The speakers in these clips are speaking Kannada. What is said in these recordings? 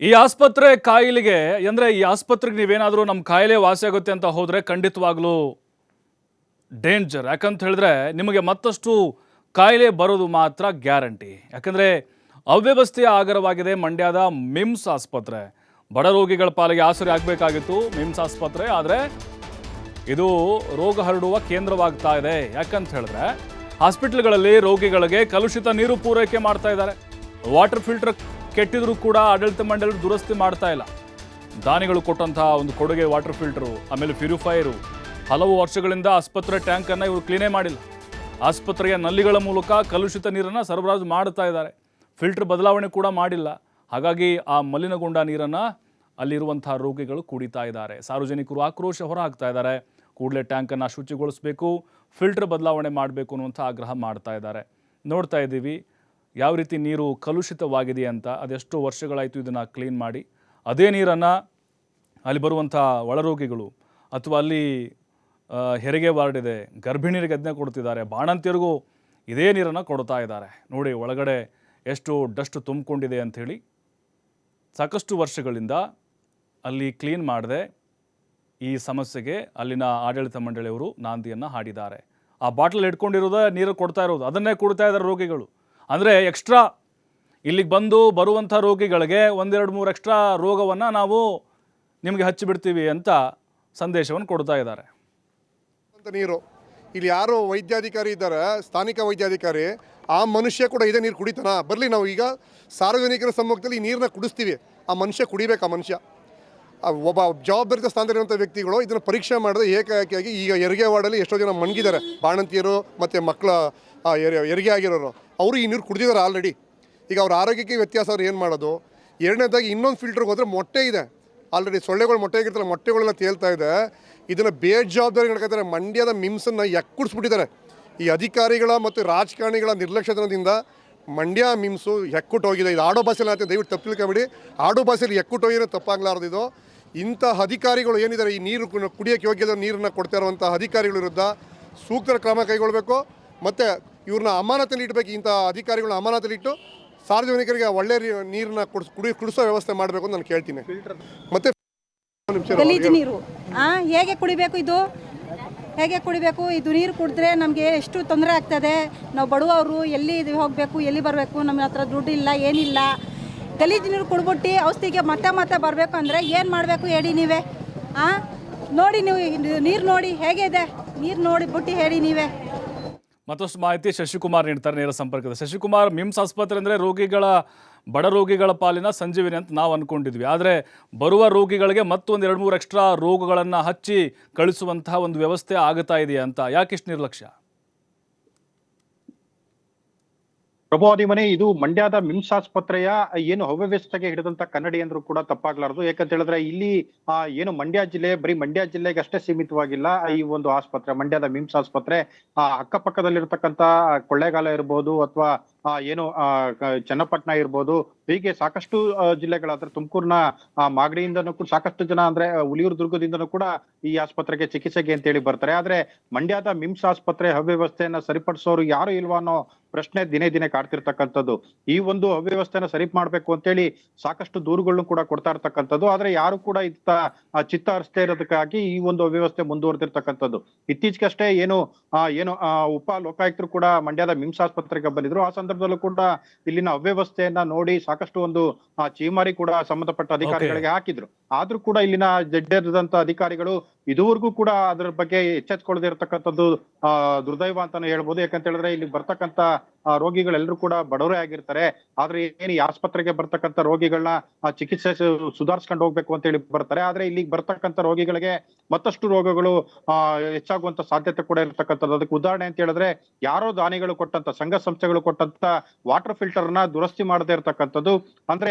ಈ ಆಸ್ಪತ್ರೆ ಕಾಯಿಲೆಗೆ, ಅಂದ್ರೆ ಈ ಆಸ್ಪತ್ರೆಗೆ ನೀವೇನಾದರೂ ನಮ್ಮ ಕಾಯಿಲೆ ವಾಸಿ ಆಗುತ್ತೆ ಅಂತ ಹೋದ್ರೆ ಖಂಡಿತವಾಗ್ಲೂ ಡೇಂಜರ್. ಯಾಕಂತ ಹೇಳಿದ್ರೆ ನಿಮಗೆ ಮತ್ತಷ್ಟು ಕಾಯಿಲೆ ಬರೋದು ಮಾತ್ರ ಗ್ಯಾರಂಟಿ. ಯಾಕಂದ್ರೆ ಅವ್ಯವಸ್ಥೆಯ ಆಗರವಾಗಿದೆ ಮಂಡ್ಯದ ಮಿಮ್ಸ್ ಆಸ್ಪತ್ರೆ. ಬಡ ರೋಗಿಗಳ ಪಾಲಿಗೆ ಆಸರೆ ಆಗಬೇಕಾಗಿತ್ತು ಮಿಮ್ಸ್ ಆಸ್ಪತ್ರೆ, ಆದರೆ ಇದು ರೋಗ ಹರಡುವ ಕೇಂದ್ರವಾಗ್ತಾ ಇದೆ. ಯಾಕಂತ ಹೇಳಿದ್ರೆ ಹಾಸ್ಪಿಟಲ್ಗಳಲ್ಲಿ ರೋಗಿಗಳಿಗೆ ಕಲುಷಿತ ನೀರು ಪೂರೈಕೆ ಮಾಡ್ತಾ ಇದ್ದಾರೆ. ವಾಟರ್ ಫಿಲ್ಟರ್ ಕೆಟ್ಟಿದ್ರು ಕೂಡ ಆಡಳಿತ ಮಂಡಳಿ ದುರಸ್ತಿ ಮಾಡ್ತಾ ಇಲ್ಲ. ದಾನಿಗಳು ಕೊಟ್ಟಂತಹ ಒಂದು ಕೊಡುಗೆ ವಾಟರ್ ಫಿಲ್ಟರು, ಆಮೇಲೆ ಪ್ಯೂರಿಫೈಯರು, ಹಲವು ವರ್ಷಗಳಿಂದ ಆಸ್ಪತ್ರೆ ಟ್ಯಾಂಕನ್ನು ಇವರು ಕ್ಲೀನೇ ಮಾಡಿಲ್ಲ. ಆಸ್ಪತ್ರೆಯ ನಲ್ಲಿಗಳ ಮೂಲಕ ಕಲುಷಿತ ನೀರನ್ನು ಸರಬರಾಜು ಮಾಡ್ತಾ ಇದ್ದಾರೆ. ಫಿಲ್ಟರ್ ಬದಲಾವಣೆ ಕೂಡ ಮಾಡಿಲ್ಲ. ಹಾಗಾಗಿ ಆ ಮಲಿನಗೊಂಡ ನೀರನ್ನು ಅಲ್ಲಿರುವಂತಹ ರೋಗಿಗಳು ಕುಡಿತಾ ಇದ್ದಾರೆ. ಸಾರ್ವಜನಿಕರು ಆಕ್ರೋಶ ಹೊರಹಾಕ್ತಾ ಇದ್ದಾರೆ. ಕೂಡಲೇ ಟ್ಯಾಂಕನ್ನು ಶುಚಿಗೊಳಿಸಬೇಕು, ಫಿಲ್ಟರ್ ಬದಲಾವಣೆ ಮಾಡಬೇಕು ಅನ್ನುವಂಥ ಆಗ್ರಹ ಮಾಡ್ತಾ ಇದ್ದಾರೆ. ನೋಡ್ತಾ ಇದ್ದೀವಿ. ಯಾವ ರೀತಿ ನೀರು ಕಲುಷಿತವಾಗಿದೆ ಅಂತ ಅದೆಷ್ಟು ವರ್ಷಗಳಾಯಿತು ಇದನ್ನು ಕ್ಲೀನ್ ಮಾಡಿ. ಅದೇ ನೀರನ್ನು ಅಲ್ಲಿ ಬರುವಂಥ ಒಳರೋಗಿಗಳು ಅಥವಾ ಅಲ್ಲಿ ಹೆರಿಗೆ ವಾರ್ಡ್ ಇದೆ ಗರ್ಭಿಣಿಯರಿಗೆ ಅದನ್ನೇ ಕೊಡ್ತಿದ್ದಾರೆ ಬಾಣಂತಿಯರಿಗೂ ಇದೇ ನೀರನ್ನು ಕೊಡ್ತಾ ಇದ್ದಾರೆ. ನೋಡಿ ಒಳಗಡೆ ಎಷ್ಟು ಡಸ್ಟ್ ತುಂಬಿಕೊಂಡಿದೆ ಅಂಥೇಳಿ ಸಾಕಷ್ಟು ವರ್ಷಗಳಿಂದ ಅಲ್ಲಿ ಕ್ಲೀನ್ ಮಾಡದೆ ಈ ಸಮಸ್ಯೆಗೆ ಅಲ್ಲಿನ ಆಡಳಿತ ಮಂಡಳಿಯವರು ನಾಂದಿಯನ್ನು ಹಾಡಿದ್ದಾರೆ. ಆ ಬಾಟಲ್ ಇಟ್ಕೊಂಡಿರೋದೇ ನೀರು ಕೊಡ್ತಾ ಇರೋದು, ಅದನ್ನೇ ಕೊಡ್ತಾ ಇದ್ದಾರೆ ರೋಗಿಗಳು. ಅಂದರೆ ಎಕ್ಸ್ಟ್ರಾ ಇಲ್ಲಿಗೆ ಬಂದು ಬರುವಂಥ ರೋಗಿಗಳಿಗೆ ಒಂದೆರಡು ಮೂರು ಎಕ್ಸ್ಟ್ರಾ ರೋಗವನ್ನು ನಾವು ನಿಮಗೆ ಹಚ್ಚಿಬಿಡ್ತೀವಿ ಅಂತ ಸಂದೇಶವನ್ನು ಕೊಡ್ತಾ ಇದ್ದಾರೆ. ನೀರು. ಇಲ್ಲಿ ಯಾರು ವೈದ್ಯಾಧಿಕಾರಿ ಇದ್ದಾರೆ, ಸ್ಥಾನಿಕ ವೈದ್ಯಾಧಿಕಾರಿ, ಆ ಮನುಷ್ಯ ಕೂಡ ಇದೇ ನೀರು ಕುಡಿತಾನ? ಬರಲಿ ನಾವು ಈಗ ಸಾರ್ವಜನಿಕರ ಸಮ್ಮುಖದಲ್ಲಿ ನೀರನ್ನ ಕುಡಿಸ್ತೀವಿ. ಆ ಮನುಷ್ಯ ಕುಡಿಬೇಕು, ಆ ಮನುಷ್ಯ. ಒಬ್ಬ ಜವಾಬ್ದಾರಿತ ಸ್ಥಾನದಲ್ಲಿರುವಂಥ ವ್ಯಕ್ತಿಗಳು ಇದನ್ನು ಪರೀಕ್ಷೆ ಮಾಡಿದ್ರೆ ಏಕಾಏಕಿಯಾಗಿ ಈಗ ಹೆರಿಗೆ ವಾರ್ಡಲ್ಲಿ ಎಷ್ಟೋ ಜನ ಮಣಗಿದ್ದಾರೆ. ಬಾಣಂತಿಯರು ಮತ್ತು ಮಕ್ಕಳ ಹೆರಿಗೆ ಆಗಿರೋರು ಅವರು ಈ ನೀರು ಕುಡಿದಿದ್ದಾರೆ ಆಲ್ರೆಡಿ ಈಗ ಅವ್ರ ಆರೋಗ್ಯಕ್ಕೆ ವ್ಯತ್ಯಾಸ ಅವ್ರು ಏನು ಮಾಡೋದು? ಎರಡನೇದಾಗಿ ಇನ್ನೊಂದು ಫಿಲ್ಟರ್ಗೆ ಹೋದರೆ ಮೊಟ್ಟೆ ಇದೆ. ಆಲ್ರೆಡಿ ಸೊಳ್ಳೆಗಳು ಮೊಟ್ಟೆ ಆಗಿರ್ತಾರೆ ಮೊಟ್ಟೆಗಳೆಲ್ಲ ತೇಲ್ತಾ ಇದೆ. ಇದನ್ನು ಬೇಜವಾಬ್ದಾರಿ ನಡ್ಕೊತಾರೆ ಮಂಡ್ಯದ ಮಿಮ್ಸನ್ನು ಎಕ್ಕುಡ್ಸ್ಬಿಟ್ಟಿದ್ದಾರೆ. ಈ ಅಧಿಕಾರಿಗಳ ಮತ್ತು ರಾಜಕಾರಣಿಗಳ ನಿರ್ಲಕ್ಷ್ಯತನದಿಂದ ಮಂಡ್ಯ ಮಿಮ್ಸು ಹೋಗಿದೆ. ಇದು ಆಡೋ ಭಾಷೆಲಿ ಆಗುತ್ತೆ ದಯವಿಟ್ಟು ತಪ್ಪು ಬಿಡಿ ಆಡೋ ಭಾಷೆಯಲ್ಲಿ ಎಕ್ಕುಟ್ಟು ಹೋಗಿರೋ ತಪ್ಪಾಗ್ಲಾರ್ದು ಇದು. ಇಂಥ ಅಧಿಕಾರಿಗಳು ಏನಿದ್ದಾರೆ? ಈ ನೀರು ಕುಡಿಯೋಕೆ ಕುಡಿಯೋಕ್ಕೆ ಯೋಗ್ಯದ ನೀರನ್ನು ಕೊಡ್ತಾ ಇರುವಂಥ ಅಧಿಕಾರಿಗಳ ವಿರುದ್ಧ ಸೂಕ್ತ ಕ್ರಮ ಕೈಗೊಳ್ಳಬೇಕು ಮತ್ತು ಇವ್ರನ್ನ ಅಮಾನತಲ್ಲಿ ಇಡಬೇಕು ಇಂಥ ಅಧಿಕಾರಿಗಳನ್ನ ಅಮಾನತಲ್ಲಿಟ್ಟು ಸಾರ್ವಜನಿಕರಿಗೆ ಒಳ್ಳೆ ನೀರನ್ನ ಕುಡಿಸ್ ಕುಡಿ ಕುಡಿಸೋ ವ್ಯವಸ್ಥೆ ಮಾಡಬೇಕು ಅಂತ ನಾನು ಕೇಳ್ತೀನಿ. ಮತ್ತೆ. ಗಲೀಜು ನೀರು? ಆ ಹೇಗೆ ಕುಡಿಬೇಕು ಇದು? ಹೇಗೆ ಕುಡಿಬೇಕು? ಇದು ನೀರು ಕುಡಿದ್ರೆ ನಮಗೆ ಎಷ್ಟು ತೊಂದರೆ ಆಗ್ತದೆ? ನಾವು ಬಡವರು ಎಲ್ಲಿ ಇದು ಹೋಗಬೇಕು ಎಲ್ಲಿ ಬರಬೇಕು? ನಮ್ಮ ಹತ್ರ ದುಡ್ಡು ಇಲ್ಲ ಏನಿಲ್ಲ. ಗಲೀಜು ನೀರು ಕುಡ್ಬಿಟ್ಟು ಔಷಧಿಗೆ ಮತ್ತೆ ಮತ್ತೆ ಬರಬೇಕು ಅಂದರೆ ಏನು ಮಾಡಬೇಕು ಹೇಳಿ ನೀವೇ? ಹಾಂ ನೋಡಿ ನೀವು ನೀರು ನೋಡಿ ಹೇಗೆ ಇದೆ? ನೀರು ನೋಡಿ ಬಿಟ್ಟು ಹೇಳಿ ನೀವೇ. ಮತ್ತಷ್ಟು ಮಾಹಿತಿ ಶಶಿಕುಮಾರ್ ನೀಡ್ತಾರೆ ನೇರ ಸಂಪರ್ಕದ ಶಶಿಕುಮಾರ್ ಮಿಮ್ಸ್ ಆಸ್ಪತ್ರೆ ಅಂದರೆ ರೋಗಿಗಳ, ಬಡ ರೋಗಿಗಳ ಪಾಲಿನ ಸಂಜೀವಿನಿ ಅಂತ ನಾವು ಅಂದ್ಕೊಂಡಿದ್ವಿ ಆದರೆ ಬರುವ ರೋಗಿಗಳಿಗೆ ಮತ್ತೊಂದು ಎರಡು ಮೂರು ಎಕ್ಸ್ಟ್ರಾ ರೋಗಗಳನ್ನು ಹಚ್ಚಿ ಕಳಿಸುವಂತಹ ಒಂದು ವ್ಯವಸ್ಥೆ ಆಗುತ್ತಾ ಇದೆಯಾ ಅಂತ? ಯಾಕೆ ಇಷ್ಟು ನಿರ್ಲಕ್ಷ್ಯ? ಪ್ರಭಾವತಿ ಮನೆ ಇದು ಮಂಡ್ಯದ ಮಿಮ್ಸ್ ಆಸ್ಪತ್ರೆಯ ಏನು ಅವ್ಯವಸ್ಥೆಗೆ ಹಿಡಿದಂತ ಕನ್ನಡಿ ಅಂದ್ರೂ ಕೂಡ ತಪ್ಪಾಗ್ಲಾರದು. ಯಾಕಂತ ಹೇಳಿದ್ರೆ ಇಲ್ಲಿ ಏನು ಮಂಡ್ಯ ಜಿಲ್ಲೆ ಬರೀ ಮಂಡ್ಯ ಜಿಲ್ಲೆಗೆ ಅಷ್ಟೇ ಸೀಮಿತವಾಗಿಲ್ಲ. ಈ ಒಂದು ಆಸ್ಪತ್ರೆ ಮಂಡ್ಯದ ಮಿಮ್ಸ್ ಆಸ್ಪತ್ರೆ ಆ ಅಕ್ಕಪಕ್ಕದಲ್ಲಿರ್ತಕ್ಕಂತ ಕೊಳ್ಳೇಗಾಲ ಇರ್ಬೋದು ಅಥವಾ ಏನು ಆ, ಚನ್ನಪಟ್ಟಣ ಇರ್ಬೋದು. ಹೀಗೆ ಸಾಕಷ್ಟು ಜಿಲ್ಲೆಗಳಾದ್ರೆ ತುಮಕೂರಿನ ಮಾಗಡಿಯಿಂದನೂ ಕೂಡ ಸಾಕಷ್ಟು ಜನ ಅಂದ್ರೆ ಉಳಿಯೂರು ದುರ್ಗದಿಂದನೂ ಕೂಡ ಈ ಆಸ್ಪತ್ರೆಗೆ ಚಿಕಿತ್ಸೆಗೆ ಅಂತ ಹೇಳಿ ಬರ್ತಾರೆ. ಆದ್ರೆ ಮಂಡ್ಯದ ಮಿಮ್ಸ್ ಆಸ್ಪತ್ರೆ ಅವ್ಯವಸ್ಥೆಯನ್ನ ಸರಿಪಡಿಸೋರು ಯಾರು ಇಲ್ವಾ ಅನ್ನೋ ಪ್ರಶ್ನೆ ದಿನೇ ದಿನೇ ಕಾಡ್ತಿರ್ತಕ್ಕಂಥದ್ದು. ಈ ಒಂದು ಅವ್ಯವಸ್ಥೆನ ಸರಿ ಮಾಡ್ಬೇಕು ಅಂತೇಳಿ ಸಾಕಷ್ಟು ದೂರುಗಳನ್ನು ಕೂಡ ಕೊಡ್ತಾ ಇರ್ತಕ್ಕಂಥದ್ದು. ಆದ್ರೆ ಯಾರು ಕೂಡ ಇತ್ತ ಚಿತ್ತ ಹರಿಸ್ತೇ ಇರೋದಕ್ಕಾಗಿ ಈ ಒಂದು ಅವ್ಯವಸ್ಥೆ ಮುಂದುವರೆದಿರ್ತಕ್ಕಂಥದ್ದು. ಇತ್ತೀಚೆಗಷ್ಟೇ ಏನು ಏನು ಉಪ ಲೋಕಾಯುಕ್ತರು ಕೂಡ ಮಂಡ್ಯದ ಮಿಮ್ಸ್ ಆಸ್ಪತ್ರೆಗೆ ಬಂದಿದ್ರು. ಆ ಸಂದರ್ಭದಲ್ಲೂ ಕೂಡ ಇಲ್ಲಿನ ಅವ್ಯವಸ್ಥೆಯನ್ನ ನೋಡಿ ಸಾಕಷ್ಟು ಒಂದು ಆ, ಚೀಮಾರಿ ಕೂಡ ಸಂಬಂಧಪಟ್ಟ ಅಧಿಕಾರಿಗಳಿಗೆ ಹಾಕಿದ್ರು. ಆದ್ರೂ ಕೂಡ ಇಲ್ಲಿನ ಜಡ್ಡೆದಂತ ಅಧಿಕಾರಿಗಳು ಇದುವರೆಗೂ ಕೂಡ ಅದ್ರ ಬಗ್ಗೆ ಎಚ್ಚೆತ್ಕೊಳ್ಳದೆ ಇರತಕ್ಕಂಥದ್ದು ದುರ್ದೈವ ಅಂತಾನೆ ಹೇಳ್ಬೋದು. ಯಾಕಂತ ಹೇಳಿದ್ರೆ ಇಲ್ಲಿ ಬರ್ತಕ್ಕಂತ ರೋಗಿಗಳೆಲ್ಲರೂ ಕೂಡ ಬಡವರೇ ಆಗಿರ್ತಾರೆ. ಆದ್ರೆ ಏನು ಈ ಆಸ್ಪತ್ರೆಗೆ ಬರ್ತಕ್ಕಂಥ ರೋಗಿಗಳನ್ನ ಆ, ಚಿಕಿತ್ಸೆ ಸುಧಾರಿಸ್ಕೊಂಡು ಹೋಗ್ಬೇಕು ಅಂತ ಹೇಳಿ ಬರ್ತಾರೆ. ಆದ್ರೆ ಇಲ್ಲಿಗೆ ಬರ್ತಕ್ಕಂತ ರೋಗಿಗಳಿಗೆ ಮತ್ತಷ್ಟು ರೋಗಗಳು ಆ ಹೆಚ್ಚಾಗುವಂತ ಸಾಧ್ಯತೆ ಕೂಡ ಇರತಕ್ಕಂಥದ್ದು. ಅದಕ್ಕೆ ಉದಾಹರಣೆ ಅಂತ ಹೇಳಿದ್ರೆ ಯಾರೋ ದಾನಿಗಳು ಕೊಟ್ಟಂತ ಸಂಘ ಸಂಸ್ಥೆಗಳು ಕೊಟ್ಟಂತ ವಾಟರ್ ಫಿಲ್ಟರ್ನ ದುರಸ್ತಿ ಮಾಡದೇ ಇರತಕ್ಕಂಥದ್ದು. ಅಂದ್ರೆ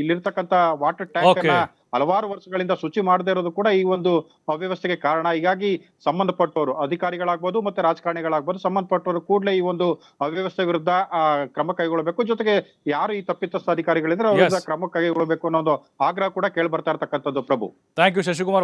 ಇಲ್ಲಿರ್ತಕ್ಕಂಥ ವಾಟರ್ ಟ್ಯಾಂಕ್ ಹಲವಾರು ವರ್ಷಗಳಿಂದ ಶುಚಿ ಮಾಡದೇ ಇರೋದು ಕೂಡ ಈ ಒಂದು ಅವ್ಯವಸ್ಥೆಗೆ ಕಾರಣ. ಹೀಗಾಗಿ ಸಂಬಂಧಪಟ್ಟವರು ಅಧಿಕಾರಿಗಳಾಗ್ಬೋದು ಮತ್ತೆ ರಾಜಕಾರಣಿಗಳಾಗ್ಬೋದು ಸಂಬಂಧಪಟ್ಟವರು ಕೂಡಲೇ ಈ ಒಂದು ಅವ್ಯವಸ್ಥೆ ವಿರುದ್ಧ ಕ್ರಮ ಕೈಗೊಳ್ಳಬೇಕು. ಜೊತೆಗೆ ಯಾರು ಈ ತಪ್ಪಿತಸ್ಥ ಅಧಿಕಾರಿಗಳಿದ್ರೆ ಅವ್ರ ವಿರುದ್ಧ ಕ್ರಮ ಕೈಗೊಳ್ಳಬೇಕು ಅನ್ನೋ ಒಂದು ಆಗ್ರಹ ಕೂಡ ಕೇಳಿ ಬರ್ತಾ ಇರ್ತಕ್ಕಂಥದ್ದು ಪ್ರಭು. Thank you Shashikumar.